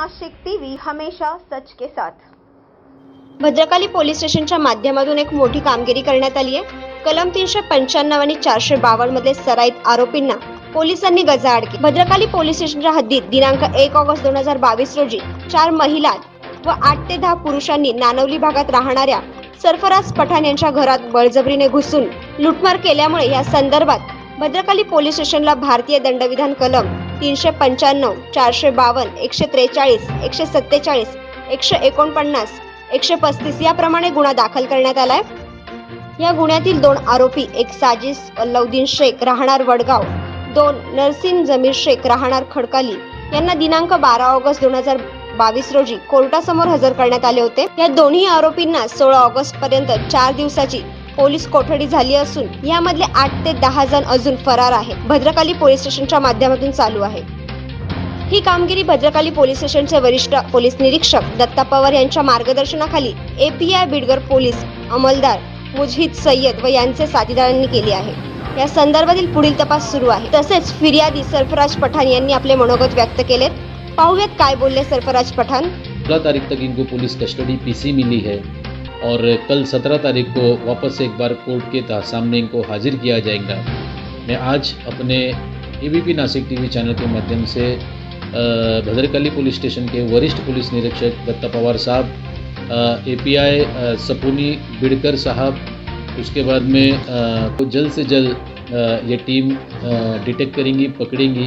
Nashik TV हमेशा सच के साथ. Bhadrakali police स्टेशनच्या माध्यमातून एक मोठी कामगिरी करण्यात आली आहे. कलम तीनशे पंच्याण्णव आणि चारशे बावन्नमध्ये सराईत आरोपींना पोलिसांनी गजाआड केली. भद्रकाली पोलीस स्टेशनच्या हद्दीत दिनांक एक ऑगस्ट दोन हजार बावीस रोजी चार महिला व आठ ते दहा पुरुषांनी नानवली भागात राहणाऱ्या सरफराज पठाण यांच्या घरात बळजबरीने घुसून लुटमार केल्यामुळे या संदर्भात भद्रकाली पोलीस स्टेशनला भारतीय दंडविधान कलम तीनशे पंच्याण्णव चारशे बावन्न एकशे त्रेचाळीस एकशे सत्तेचाळीस एकशे एकोणपन्नास एकशे पस्तीस याप्रमाणे गुन्हा दाखल करण्यात आलाय. या गुन्ह्यातील दोन आरोपी एक साजिस अल्लाउद्दीन शेख राहणार वडगाव दोन नरसिंग जमीर शेख राहणार खडकाली यांना दिनांक बारा ऑगस्ट दोन हजार बावीस रोजी कोर्टासमोर हजर करण्यात आले होते. या दोन्ही आरोपींना सोळा ऑगस्ट पर्यंत चार दिवसाची पोलीस कोठडी झाली असून यामधले आठ ते दहा जण अजून फरार आहे भद्रकाली पोलीस स्टेशनच्या माध्यमातून चालू आहे. ही कामगिरी भद्रकाली पोलीस स्टेशनचे वरिष्ठ पोलीस निरीक्षक दत्ता पवार यांच्या मार्गदर्शनाखाली एपीआय बिडगर पोलीस अंमलदार मुजहिद सय्यद व यांचे साथीदारांनी केली आहे. या संदर्भातील पुढील तपास सुरू आहे. तसेच फिर्यादी सरफराज पठाण यांनी आपले मनोगत व्यक्त केलेत. पाहूयात काय बोलले सरफराज पठाण? तारीख तक इनको पुलिस कस्टडी पीसी मिली है. और कल सत्रह तारीख को वापस एक बार कोर्ट के सामने इनको हाजिर किया जाएगा। मैं आज अपने एबीपी नासिक टीवी चैनल के माध्यम से भद्रकाली पुलिस स्टेशन के वरिष्ठ पुलिस निरीक्षक दत्ता पवार साहब एपीआई सपूनी बिड़कर साहब, उसके बाद में को जल्द से जल्द ये टीम डिटेक्ट करेंगी, पकड़ेंगी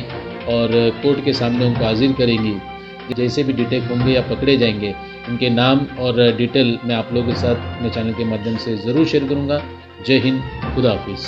और कोर्ट के सामने उनको हाजिर करेंगी। जैसे भी डिटेक्ट होंगे या पकड़े जाएंगे उनके नाम और डिटेल मैं आप लोगों के साथ अपने चैनल के माध्यम से ज़रूर शेयर करूंगा। जय हिंद खुदा हाफिज़।